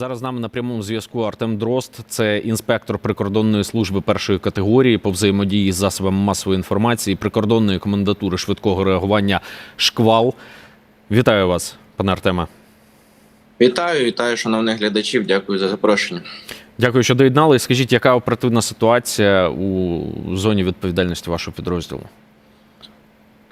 Зараз з нами на прямому зв'язку Артем Дрозд, це інспектор прикордонної служби першої категорії по взаємодії з засобами масової інформації прикордонної комендатури швидкого реагування Шквал. Вітаю вас, пане Артеме. Вітаю, вітаю, шановних глядачів. Дякую за запрошення. Дякую, що доєднались. Скажіть, яка оперативна ситуація у зоні відповідальності вашого підрозділу?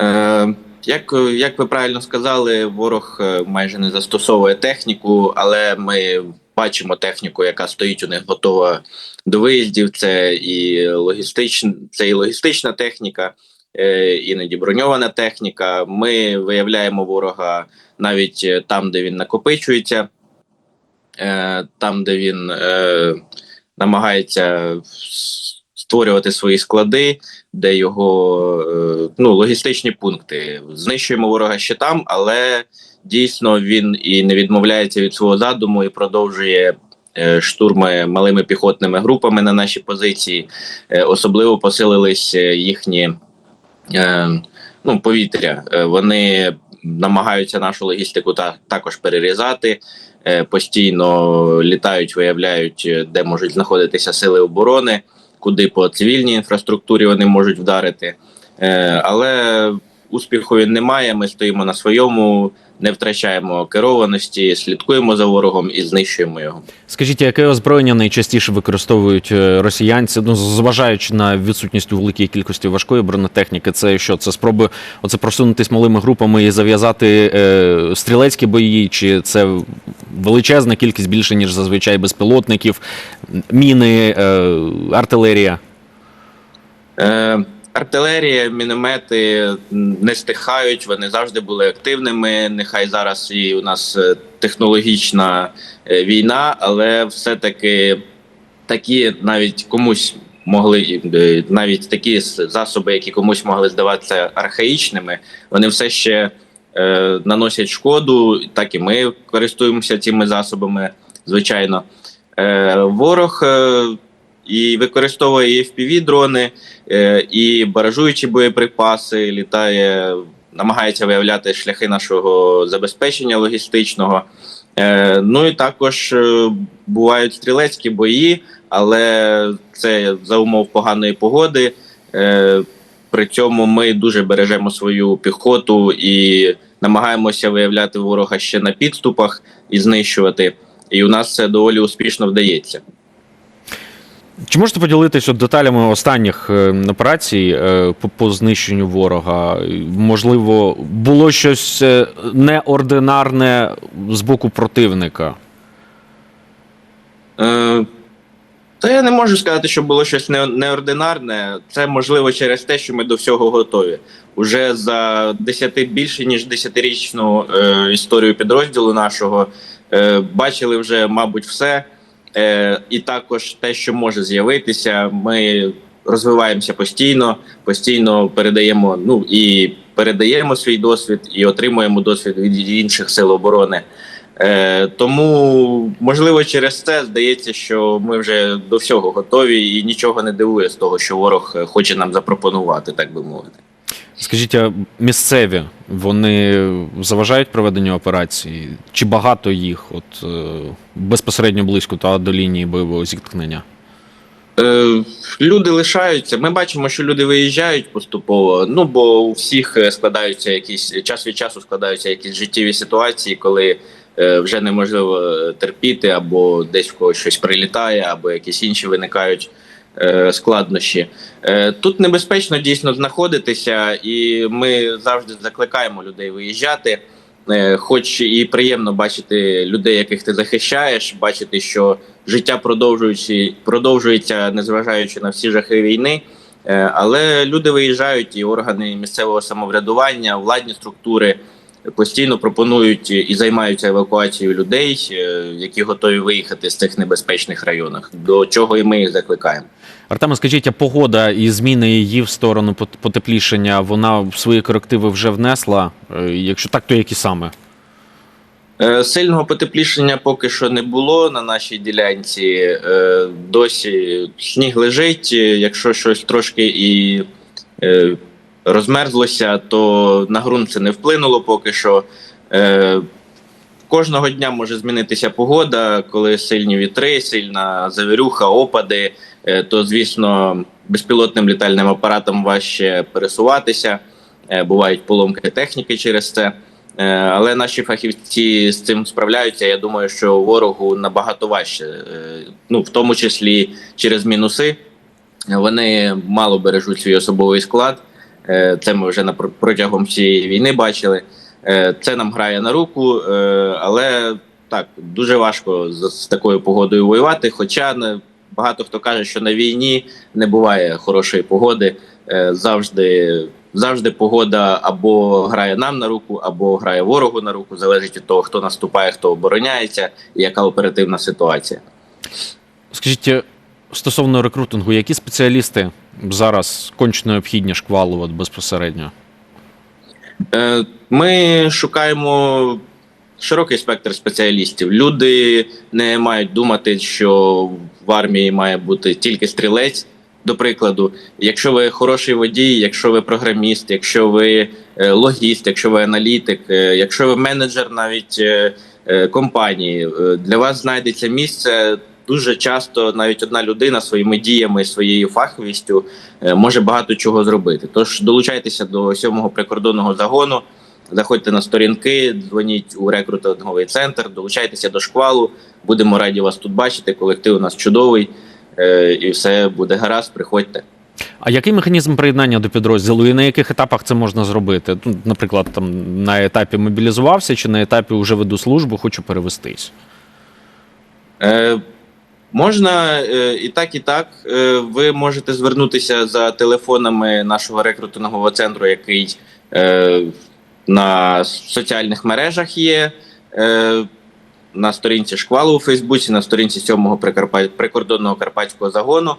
Е, як, як ви правильно сказали, ворог е, майже не застосовує техніку, але ми бачимо техніку, яка стоїть у них готова до виїздів. Це і логістична, це і логістична техніка, е, іноді броньована техніка. Ми виявляємо ворога навіть е, там, де він накопичується, е, там, де він е, намагається створювати свої склади, де його е, ну, логістичні пункти. Знищуємо ворога ще там, але дійсно він і не відмовляється від свого задуму і продовжує. е, Штурми малими піхотними групами на наші позиції Е, особливо посилились їхні ну, повітря. Вони намагаються нашу логістику та також перерізати. Постійно літають, виявляють, де можуть знаходитися сили оборони, куди по цивільній інфраструктурі вони можуть вдарити. Е, Але успіху немає. Ми стоїмо на своєму, не втрачаємо керованості, слідкуємо за ворогом і знищуємо його. Скажіть, яке озброєння найчастіше використовують е, росіянці? Ну, зважаючи на відсутність у великій кількості важкої бронетехніки, це що? Це спроби оце просунутись малими групами і зав'язати е, стрілецькі бої, чи це величезна кількість більше ніж зазвичай безпілотників, міни, е, артилерія? Е, Артилерія, міномети не стихають, вони завжди були активними. Нехай зараз і у нас е, технологічна війна, але все-таки такі навіть комусь могли навіть такі засоби, які комусь могли здаватися архаїчними, вони все ще е, наносять шкоду. Так і ми користуємося цими засобами, звичайно. Е, ворог е, і використовує fpv дрони і баражуючі боєприпаси, літає, намагається виявляти шляхи нашого забезпечення логістичного. Ну і також бувають стрілецькі бої, але це за умов поганої погоди. При цьому ми дуже бережемо свою піхоту і намагаємося виявляти ворога ще на підступах і знищувати. І у нас це доволі успішно вдається. Чи можете поділитися деталями останніх е, операцій е, по, по знищенню ворога? Можливо, було щось е, неординарне з боку противника? Е, Та я не можу сказати, що було щось не- неординарне. Це можливо через те, що ми до всього готові. Уже за 10, більше ніж десятирічну е, історію підрозділу нашого е, бачили вже, мабуть, все. Е, і також те, що може з'явитися, ми розвиваємося постійно, постійно передаємо. Ну і передаємо свій досвід і отримуємо досвід від інших сил оборони. Е, тому, можливо, через це здається, що ми вже до всього готові, і нічого не дивує з того, що ворог е, хоче нам запропонувати, так би мовити. Скажіть, а місцеві вони заважають проведенню операції? Чи багато їх от, е, безпосередньо близько та до лінії бойового зіткнення? Е, люди лишаються. Ми бачимо, що люди виїжджають поступово. Ну бо у всіх складаються якісь час від часу складаються якісь життєві ситуації, коли вже неможливо е, терпіти, або десь в когось щось прилітає, або якісь інші виникають е, складнощі. Е, тут небезпечно дійсно знаходитися, і ми завжди закликаємо людей виїжджати. Е, Хоч і приємно бачити людей, яких ти захищаєш, бачити, що життя продовжуючи, продовжується, незважаючи на всі жахи війни. Е, Але люди виїжджають, і органи місцевого самоврядування, владні структури постійно пропонують і займаються евакуацією людей, е, які готові виїхати з цих небезпечних районах. До чого і ми їх закликаємо. Артеме, скажіть, а погода і зміни її в сторону потеплішення, вона в свої корективи вже внесла? Е, Якщо так, то які саме? Е, Сильного потеплішення поки що не було на нашій ділянці. Досі сніг лежить. Якщо щось трошки і розмерзлося, то на ґрунт це не вплинуло поки що. Е, кожного дня може змінитися погода, коли сильні вітри, сильна завірюха, опади, е, то звісно безпілотним літальним апаратом важче пересуватися. Е, Бувають поломки техніки через це. Е, Але наші фахівці з цим справляються. Я думаю, що ворогу набагато важче, ну в тому числі через мінуси. Вони мало бережуть свій особовий склад. Е, Це ми вже на протягом всієї війни бачили. Е, Це нам грає на руку, е, але так дуже важко з, такою погодою воювати. Хоча багато хто каже, що на війні не буває хорошої погоди. Завжди, завжди погода або грає нам на руку, або грає ворогу на руку. Залежить від того, хто наступає, хто обороняється, і яка оперативна ситуація. Скажіть, стосовно рекрутингу, які спеціалісти зараз конч необхідні шквалу от безпосередньо? Е, Ми шукаємо широкий спектр спеціалістів. Люди не мають думати, що в армії має бути тільки стрілець. До прикладу, якщо ви хороший водій, якщо ви програміст, якщо ви е, логіст, якщо ви аналітик, е, якщо ви менеджер навіть компанії, для вас знайдеться місце. Дуже часто навіть одна людина своїми діями, своєю фаховістю е, може багато чого зробити. Тож долучайтеся до сьомого прикордонного загону, заходьте на сторінки, дзвоніть у рекрутинговий центр, долучайтеся до шквалу. Будемо раді вас тут бачити. Колектив у нас чудовий, е, і все буде гаразд. Приходьте. А який механізм приєднання до підрозділу і на яких етапах це можна зробити? Наприклад, там на етапі мобілізувався чи на етапі вже веду службу, хочу перевестись. Е, можна е, і так, і так. Е, ви можете звернутися за телефонами нашого рекрутингового центру, який е, на соціальних мережах є. На сторінці шквалу у Фейсбуці, на сторінці 7-го прикордонного карпатського загону.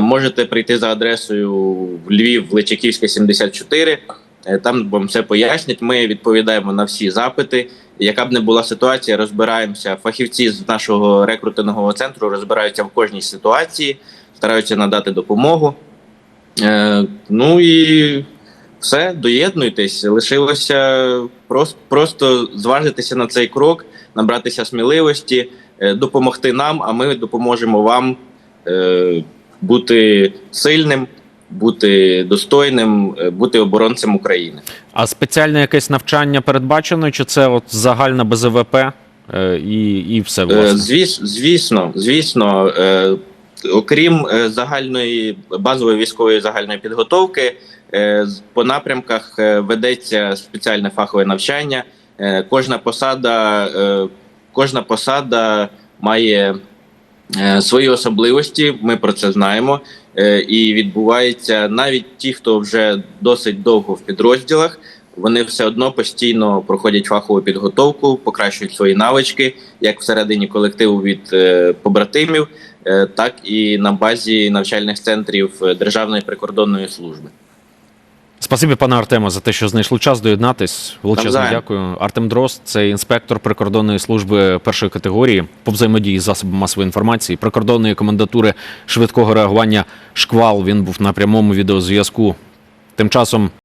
Можете прийти за адресою Львів, Личаківська, 74. Е, Там вам все пояснять. Ми відповідаємо на всі запити. Яка б не була ситуація, розбираємося. Фахівці з нашого рекрутингового центру розбираються в кожній ситуації, стараються надати допомогу. Е, ну і все, доєднуйтесь. Лишилося просто, просто зважитися на цей крок, набратися сміливості, е, допомогти нам, а ми допоможемо вам бути сильним, бути достойним, е, бути оборонцем України. А спеціальне якесь навчання передбачено, чи це от загальна БЗВП е, і, і все Е, власне? Звіс, звісно, звісно, окрім загальної базової військової загальної підготовки, по напрямках ведеться спеціальне фахове навчання. Кожна посада, кожна посада має свої особливості. Ми про це знаємо. Е, І відбувається навіть ті, хто вже досить довго в підрозділах. Вони все одно постійно проходять фахову підготовку, покращують свої навички, як всередині колективу від е, побратимів, е, так і на базі навчальних центрів е, Державної прикордонної служби. Спасибі, пане Артему, за те, що знайшли час доєднатись. Величезне Навзаєм. дякую. Артем Дрозд, це інспектор прикордонної служби першої категорії по взаємодії з засобами масової інформації, прикордонної комендатури швидкого реагування шквал. Він був на прямому відеозв'язку. Тим часом